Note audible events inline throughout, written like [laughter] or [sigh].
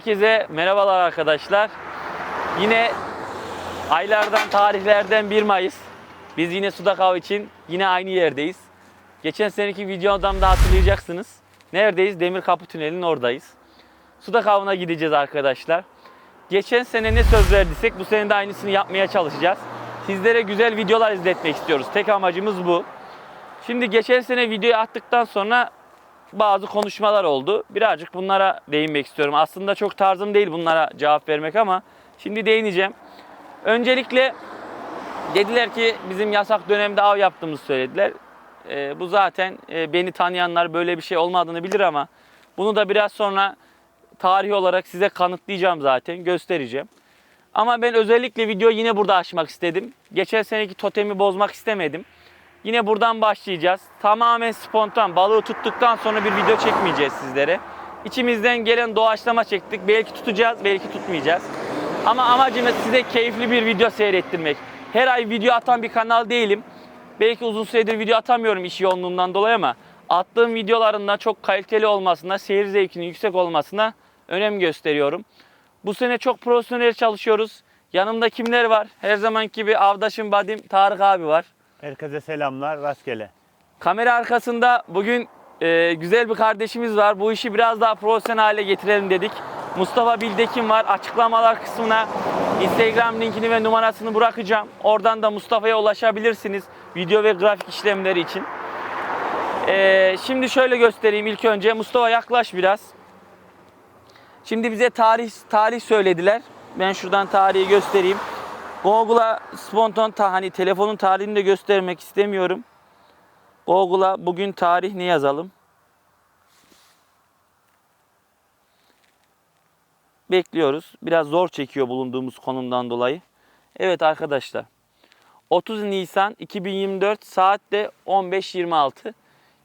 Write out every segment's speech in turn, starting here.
Herkese merhabalar arkadaşlar. Yine aylardan, tarihlerden 1 Mayıs. Biz yine Sudak Av için yine aynı yerdeyiz. Geçen seneki videodan da hatırlayacaksınız. Neredeyiz? Demir Kapı Tüneli'nin oradayız. Sudak avına gideceğiz arkadaşlar. Geçen sene ne söz verdiysek bu sene de aynısını yapmaya çalışacağız. Sizlere güzel videolar izletmek istiyoruz. Tek amacımız bu. Şimdi geçen sene videoyu attıktan sonra bazı konuşmalar oldu. Birazcık bunlara değinmek istiyorum. Aslında çok tarzım değil bunlara cevap vermek ama şimdi değineceğim. Öncelikle dediler ki bizim yasak dönemde av yaptığımızı söylediler. Ee, bu zaten e, beni tanıyanlar böyle bir şey olmadığını bilir ama bunu da biraz sonra tarih olarak size kanıtlayacağım zaten, göstereceğim. Ama ben özellikle videoyu yine burada açmak istedim. Geçen seneki totemi bozmak istemedim. Yine buradan başlayacağız. Tamamen spontan. Balığı tuttuktan sonra bir video çekmeyeceğiz sizlere. İçimizden gelen doğaçlama çektik. Belki tutacağız, belki tutmayacağız. Ama amacımız size keyifli bir video seyrettirmek. Her ay video atan bir kanal değilim. Belki uzun süredir video atamıyorum iş yoğunluğundan dolayı ama attığım videoların da çok kaliteli olmasına, seyir zevkinin yüksek olmasına önem gösteriyorum. Bu sene çok profesyonel çalışıyoruz. Yanımda kimler var? Her zamanki gibi avdaşım Badim Tarık abi var. Herkese selamlar, rastgele. Kamera arkasında bugün e, güzel bir kardeşimiz var. Bu işi biraz daha profesyonel hale getirelim dedik. Mustafa Bildekin var. Açıklamalar kısmına Instagram linkini ve numarasını bırakacağım. Oradan da Mustafa'ya ulaşabilirsiniz. Video ve grafik işlemleri için. E, şimdi şöyle göstereyim ilk önce. Mustafa yaklaş biraz. Şimdi bize tarih tarih söylediler. Ben şuradan tarihi göstereyim. Google'a spontan ta, hani telefonun tarihini de göstermek istemiyorum. Google'a bugün tarih ne yazalım? Bekliyoruz. Biraz zor çekiyor bulunduğumuz konumdan dolayı. Evet arkadaşlar. 30 Nisan 2024 saatte 15.26.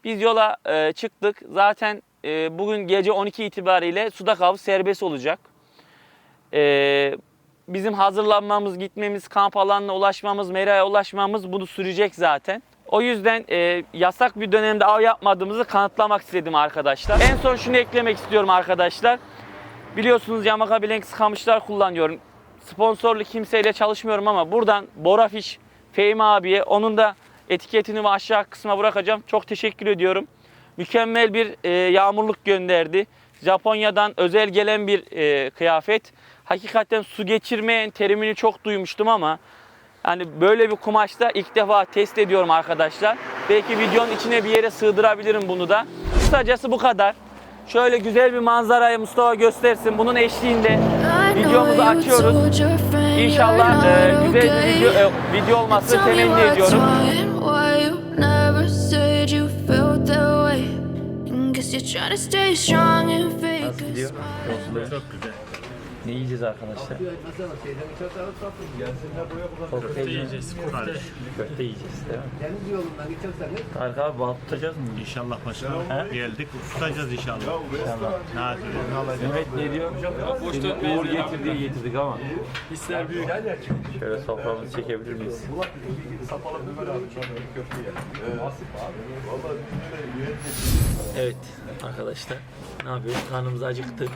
Biz yola e, çıktık. Zaten e, bugün gece 12 itibariyle sudak avı serbest olacak. E, bizim hazırlanmamız, gitmemiz, kamp alanına ulaşmamız, meraya ulaşmamız bunu sürecek zaten. O yüzden e, yasak bir dönemde av yapmadığımızı kanıtlamak istedim arkadaşlar. En son şunu eklemek istiyorum arkadaşlar. Biliyorsunuz Yamaha Blanks kamışlar kullanıyorum. Sponsorlu kimseyle çalışmıyorum ama buradan Bora Fiş, Fehmi abiye onun da etiketini ve aşağı kısma bırakacağım. Çok teşekkür ediyorum. Mükemmel bir e, yağmurluk gönderdi. Japonya'dan özel gelen bir e, kıyafet. Hakikaten su geçirmeyen terimini çok duymuştum ama yani böyle bir kumaşta ilk defa test ediyorum arkadaşlar. Belki videonun içine bir yere sığdırabilirim bunu da. Kısacası bu kadar. Şöyle güzel bir manzarayı Mustafa göstersin. Bunun eşliğinde videomuzu açıyoruz. İnşallah e, güzel bir video, e, video olmasını temenni ediyorum. Çok güzel. Ne yiyeceğiz arkadaşlar? Köfte yiyeceğiz, kurtar. Köfte yiyeceğiz değil mi? Tarık abi balık tutacağız mı? İnşallah başkanım. Geldik, tutacağız inşallah. İnşallah. Ne yapıyoruz? Mehmet ne diyor? Seni Uğur getirdiği getirdik ama. Hisler büyük. Şöyle soframızı çekebilir miyiz? Evet arkadaşlar ne yapıyoruz? Karnımız acıktı.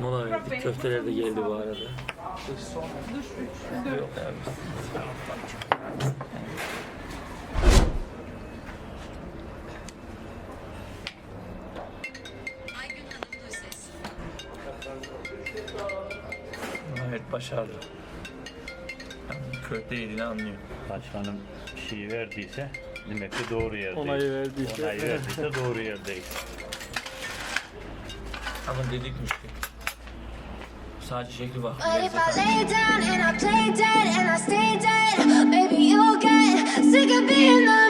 Mola verdik. Köfteler de geldi bu arada. Evet başardı. Köfte yediğini anlıyor. Başkanım bir şey verdiyse demek ki doğru yerdeyiz. Onayı verdiyse. Onayı verdiyse doğru yerdeyiz. Ama dedikmiş ki. Sadece şekli. But if I lay down and I play dead and I stay dead, maybe you'll get sick of being the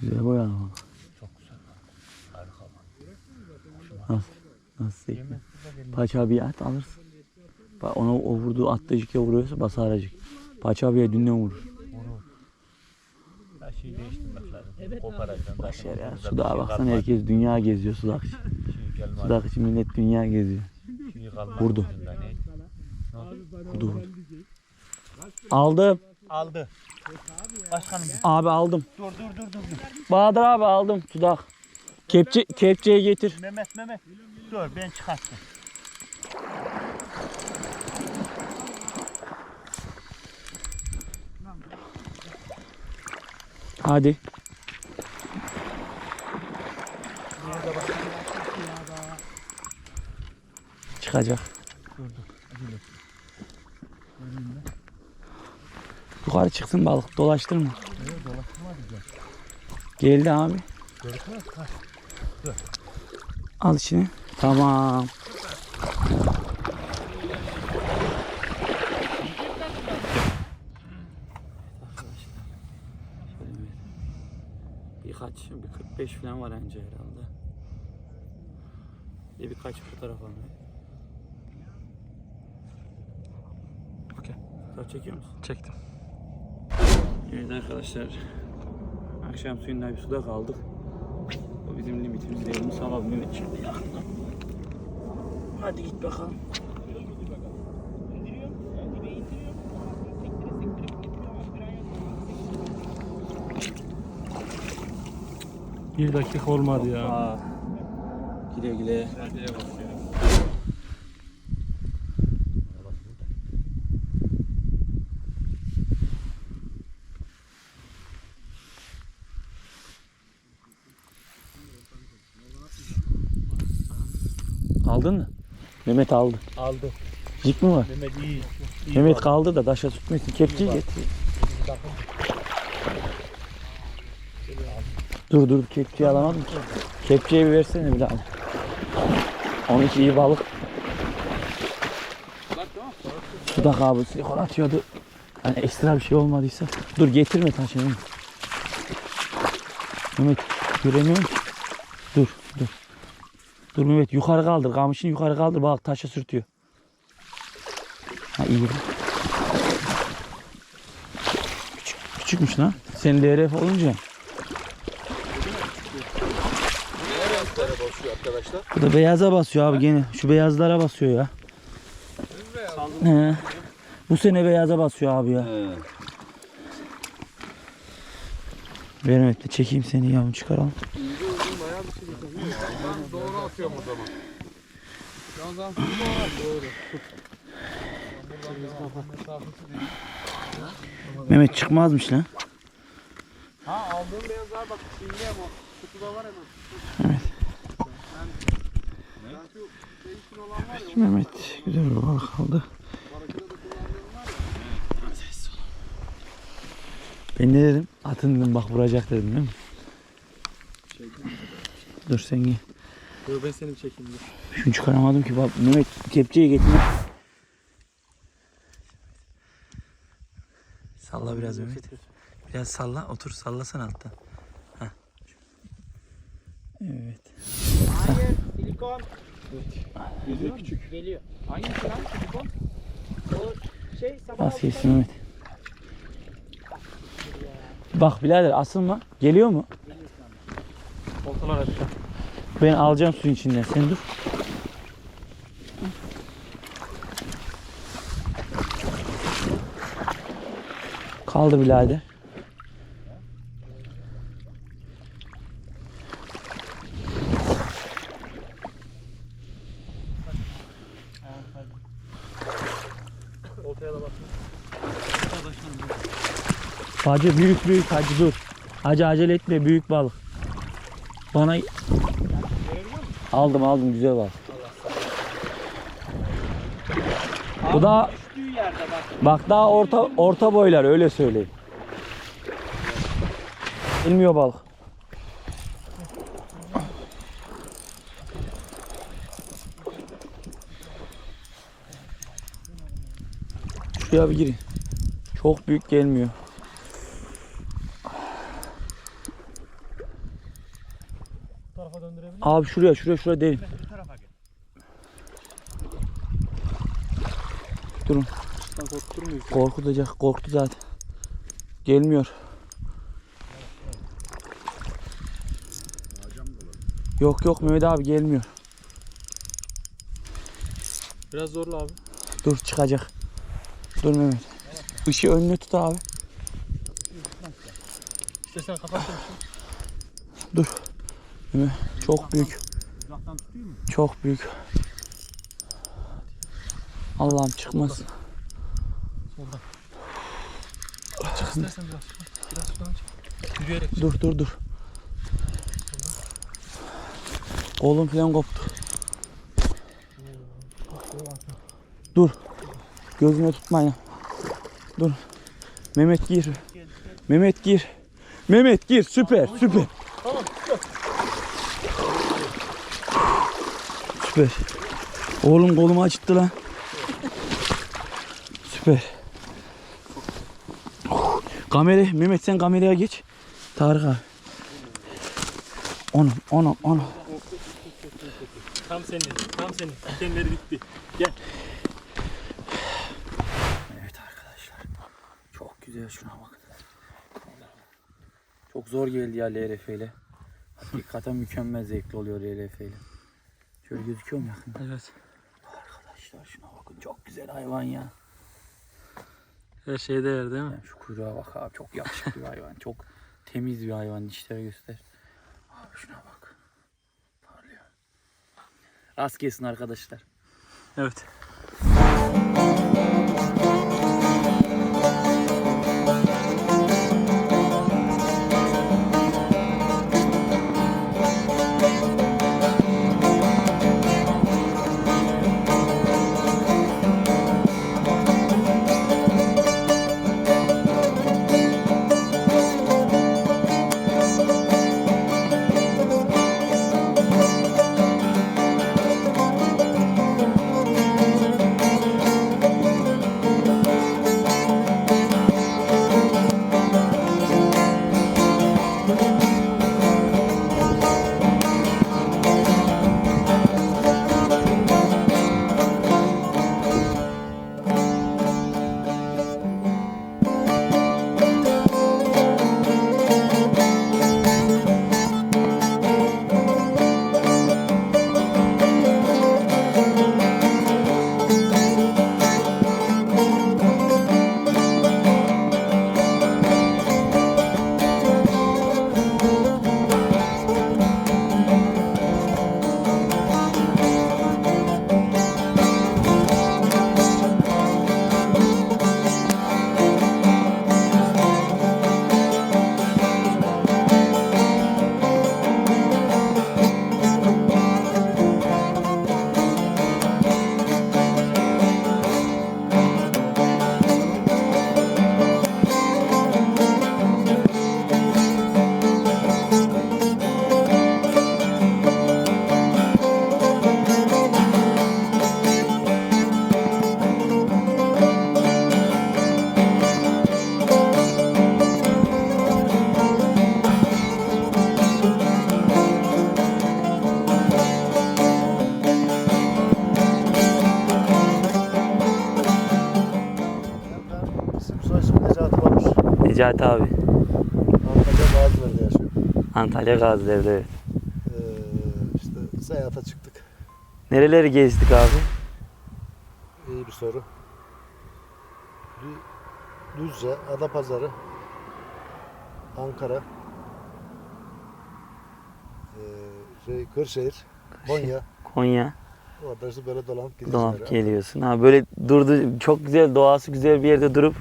Güzel boyalı ama. Çok güzel. Harika bak. Nasıl? Nasıl? Paça abiye at alırsın. Bak ona o vurduğu jike vuruyorsa basar aracık. Paça abiye dünden vurur. Her şeyi değiştirmek lazım. Evet Koparacaksın. Baş yer ya. Sudağa bir kalmaz. herkes dünya geziyor sudak. Gelmez. Sudak için millet dünya geziyor. Vurdu. Vurdu. Aldım. Aldı. Başkanım Abi aldım. dur dur dur dur. dur. Bahadır abi aldım sudak. Kepçe, kepçeyi getir. Mehmet Mehmet. Dur ben çıkarttım. Hadi. Çıkacak. Yukarı çıksın balık dolaştırma. Geldi abi. Al içine. Tamam. Birkaç, bir 45 falan var önce herhalde. Bir birkaç fotoğraf almayı. Okey. Fotoğraf çekiyor musun? Çektim. Evet arkadaşlar. Akşam suyunda bir suda kaldık. O bizim limitimiz değil. Mustafa Mehmet çıktı yakında. Hadi git bakalım. Bir dakika olmadı ya. Aa, güle güle. Aldın mı? Mehmet aldı. Aldı. Jik mi var? Mehmet iyi. iyi Mehmet bak. kaldı da taşa tutmasın. Kepçeyi getir. Dur dur kepçeyi alamadım ki. Kepçeyi bir versene bir daha. Onunki iyi balık. Suda kabı silikon atıyordu. Hani ekstra bir şey olmadıysa. Dur getirme taşı Mehmet. Mehmet göremiyorum ki. Dur dur. Mehmet yukarı kaldır. Kamışını yukarı kaldır. Balık taşa sürtüyor. Ha iyi. Küçük, küçükmüş lan. Senin DRF olunca. Bu da beyaza basıyor abi gene. Şu beyazlara basıyor ya. He. Bu sene beyaza basıyor abi ya. Ver Mehmet çekeyim seni yavrum çıkaralım. Mehmet çıkmazmış lan. Ha aldığım beyazlar bak şimdi ama kutuda var hemen. Evet. Ben şu şey için olan var ya. Mehmet güzel bir balık aldı. Var. Ben ne dedim? Atın dedim bak vuracak dedim değil mi? Dur sen gel. Dur ben seni çekeyim dur. Şunu çıkaramadım ki bak Mehmet kepçeyi getir. Salla biraz Mehmet. Biraz salla otur sallasana altta. Heh. Evet. Hayır silikon. Yüzü küçük. Geliyor. Hangisi lan silikon? O şey sabah Bas geçsin Mehmet. Bak birader asılma. Geliyor mu? Ortalar aşağı. Ben alacağım suyun içinden. Sen dur. Kaldı birader. Hacı büyük büyük hacı dur. Hacı acele etme büyük balık. Bana aldım aldım güzel balık. Bu da bak daha orta orta boylar öyle söyleyeyim. Bilmiyor balık. Şuraya bir girin. Çok büyük gelmiyor. Abi şuraya şuraya şuraya değil. Durun. Sen. Korkutacak. Korktu zaten. Gelmiyor. Yok yok Mehmet abi gelmiyor. Biraz zorla abi. Dur çıkacak. Dur Mehmet. Işığı önüne tut abi. İstersen kapat şunu. Çok büyük. Çok büyük. Allah'ım çıkmaz. Soldan. Çık istersen biraz. Biraz şuradan çık. Yürüyerek çık. Dur dur dur. Kolum falan koptu. Dur. Gözüme tutmayın. Dur. Mehmet gir. Mehmet gir. Mehmet gir. Süper süper. Süper. Oğlum kolumu acıttı lan. Süper. Kamera, Mehmet sen kameraya geç. Tarık abi. Onu, onu, onu. Tam senin. Tam senin. Dikenleri bitti. Gel. Evet arkadaşlar. Çok güzel şuna bakın. Çok zor geldi ya LRF ile. Hakikaten mükemmel zevkli oluyor LRF ile. Şöyle gözüküyor mu yakın? Evet. Arkadaşlar şuna bakın. Çok güzel hayvan ya. Her şey değer değil mi? Yani şu kuyruğa bak abi. Çok yakışıklı bir hayvan. Çok temiz bir hayvan. Dişlere göster. Abi şuna bak. Parlıyor. Rast gelsin arkadaşlar. Evet. Yaşıyorum. Antalya Gaziler'de evet. Ee, işte seyahate çıktık. Nereleri gezdik abi? İyi bir soru. Dü- Düzce, Adapazarı, Ankara, ee, şey, Kırşehir, Konya. Konya. O adresi böyle dolanıp. Dolap böyle. geliyorsun. Ha böyle durdu çok güzel doğası güzel bir yerde durup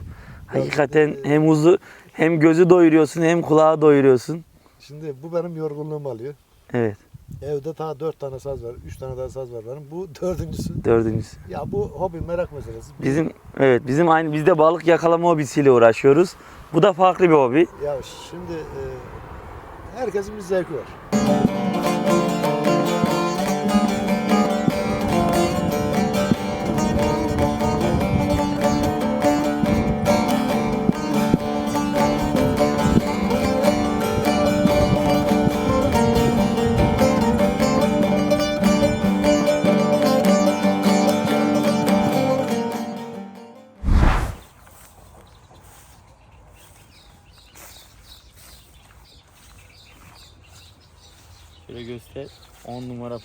hakikaten hem huzur Hem gözü doyuruyorsun hem kulağı doyuruyorsun. Şimdi bu benim yorgunluğumu alıyor. Evet. Evde daha dört tane saz var. Üç tane daha saz var benim. Bu dördüncüsü. Dördüncüsü. Ya bu hobi merak meselesi. Bizim evet bizim aynı biz de balık yakalama hobisiyle uğraşıyoruz. Bu da farklı bir hobi. Ya şimdi e, herkesin bir zevki var.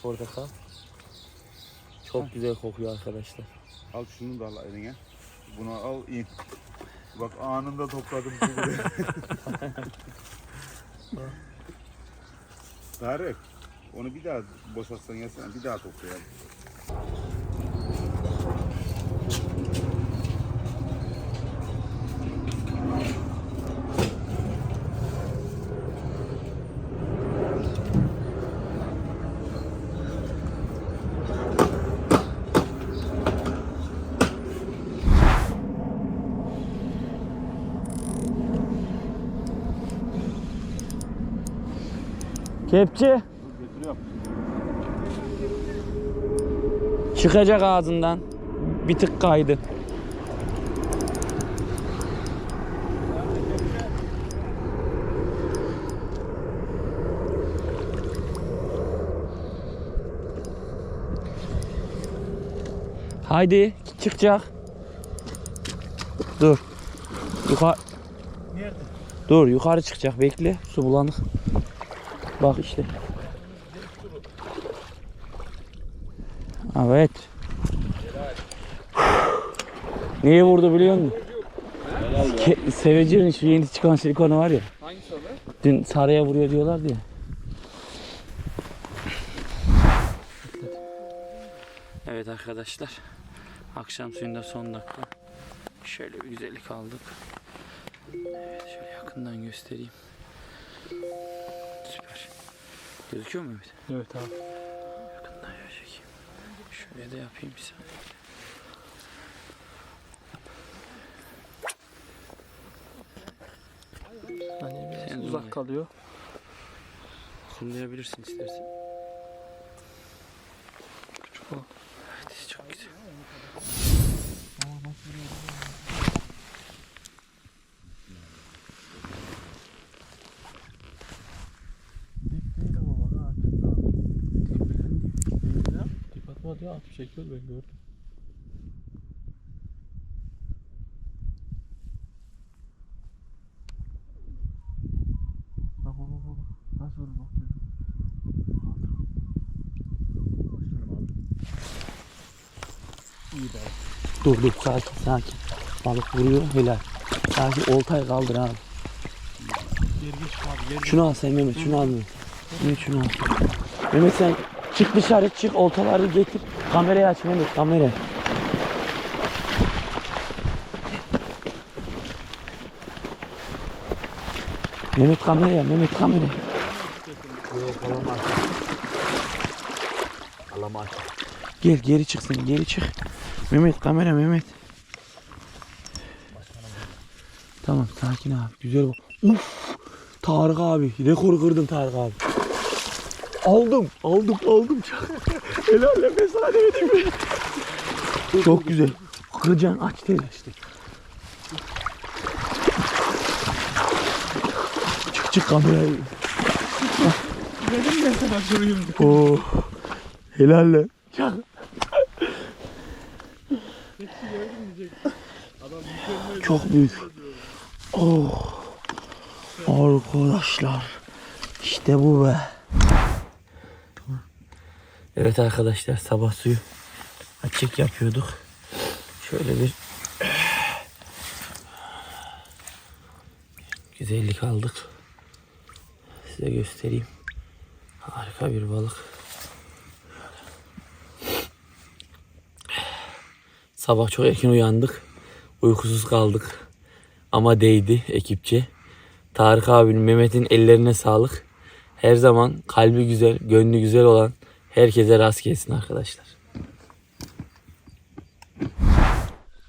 Portakal. Çok güzel kokuyor arkadaşlar. Al şunu da al eline. Bunu al in. Bak anında topladım. [laughs] Tarık. Onu bir daha boşaltsan yasana bir daha toplayalım. Kepçe. Çıkacak ağzından. Bir tık kaydı. Haydi çıkacak. Dur. Yukarı. Nerede? Dur yukarı çıkacak bekle. Su bulanık. Bak işte. Evet. Niye vurdu biliyor musun? Seveci'nin şu yeni çıkan silikonu var ya. Hangisi? Dün sarıya vuruyor diyorlardı ya. Evet arkadaşlar. Akşam suyunda son dakika. Şöyle bir güzellik aldık. Evet şöyle yakından göstereyim. Gözüküyor mu Mehmet? Evet abi. Yakından şöyle çekeyim. Şöyle de yapayım bir saniye. Hani biraz Sen uzak zoomla. kalıyor. Zoomlayabilirsin istersen. Küçük o. Evet çok güzel. Değil ama bana artık Değil ya. Dip atmadı ya. Atıp çekiyor ben gördüm. Bak bak bak bak. Nasıl vurur bak. İyi bak. Dur dur sakin sakin. Balık vuruyor helal. Sakin oltayı kaldır abi. Geri geç abi. Geri Şunu al sen Mehmet şunu al Mehmet. Mehmet şunu al. Mehmet sen çık dışarı çık oltaları getir. Kamerayı aç Mehmet kamerayı. Mehmet kameraya Mehmet kameraya. Gel geri çıksın geri çık. Mehmet kamera Mehmet. Tamam sakin abi güzel bak. Uf Tarık abi rekor kırdım Tarık abi. Aldım aldım aldım. Helal nefes edemedim. Çok güzel. Kıracaksın aç tez işte. Çık çık kamerayı. Dedim ne kadar şurayım. Oo. Helal lan. Çak. Çok büyük. Oh. Arkadaşlar. İşte bu be. Evet arkadaşlar sabah suyu açık yapıyorduk. Şöyle bir güzellik aldık. Size göstereyim. Harika bir balık. Sabah çok erken uyandık. Uykusuz kaldık. Ama değdi ekipçe. Tarık abinin, Mehmet'in ellerine sağlık. Her zaman kalbi güzel, gönlü güzel olan herkese rast gelsin arkadaşlar.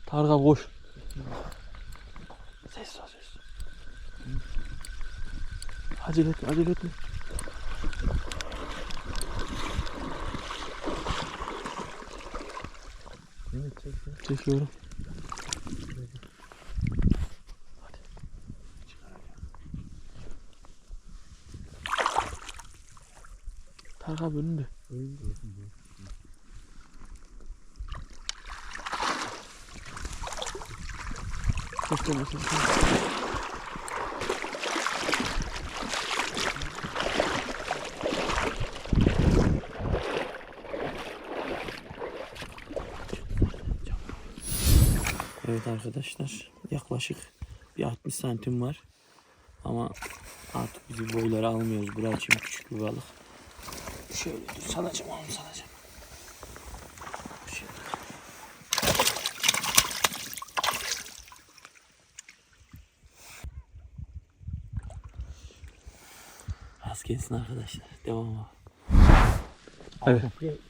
Tarık abi koş. Ses ses. Acele etme, acele etme. Çekiyorum. Tarık abi önünde. Çektim, çektim. Evet arkadaşlar yaklaşık bir 60 santim var. Ama artık bizi boyları almıyoruz. Burası için küçük bir balık. Şöyle dur salacağım oğlum salacağım. Şöyle. Az gelsin arkadaşlar. Devam abi. Evet.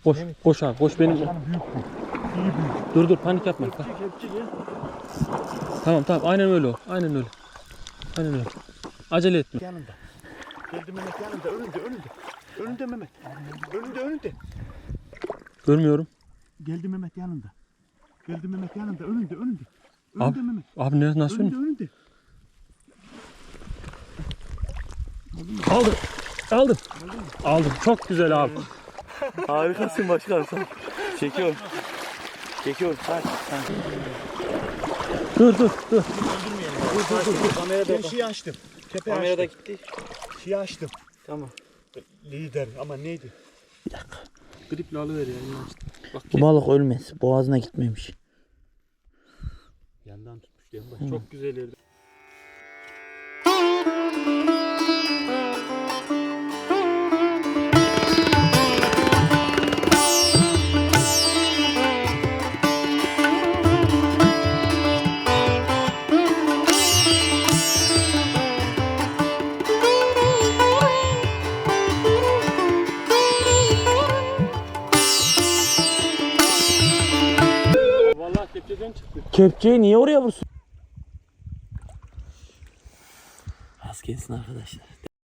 Koş, koş abi, koş benim. Dur dur panik yapma. Tamam tamam aynen öyle o. Aynen öyle. Aynen öyle. Acele etme. Yanında. Geldi Mehmet yanında. Önünde önünde. Önünde Mehmet. Önünde önünde. Görmüyorum. Geldi Mehmet yanında. Geldi Mehmet yanında. Önünde önünde. Önünde Abi, Mehmet. Abi ne nasıl Önünde önünde. Aldım. Aldım. Aldım. Çok güzel abi. Harikasın başkan sen. Çekiyorum. Çekiyorum. Sakin sakin. Dur dur dur. Ben şeyi açtım. Tepe Kamerada açtım. gitti. Şeyi açtım. Tamam. Lider ama neydi? Griple alıver ya. Bak Bu balık ölmez. Boğazına gitmemiş. yandan tutmuş mi? Çok güzel yerde. Kepçeden çıktı. Kepçeyi niye oraya vursun? Az gelsin arkadaşlar.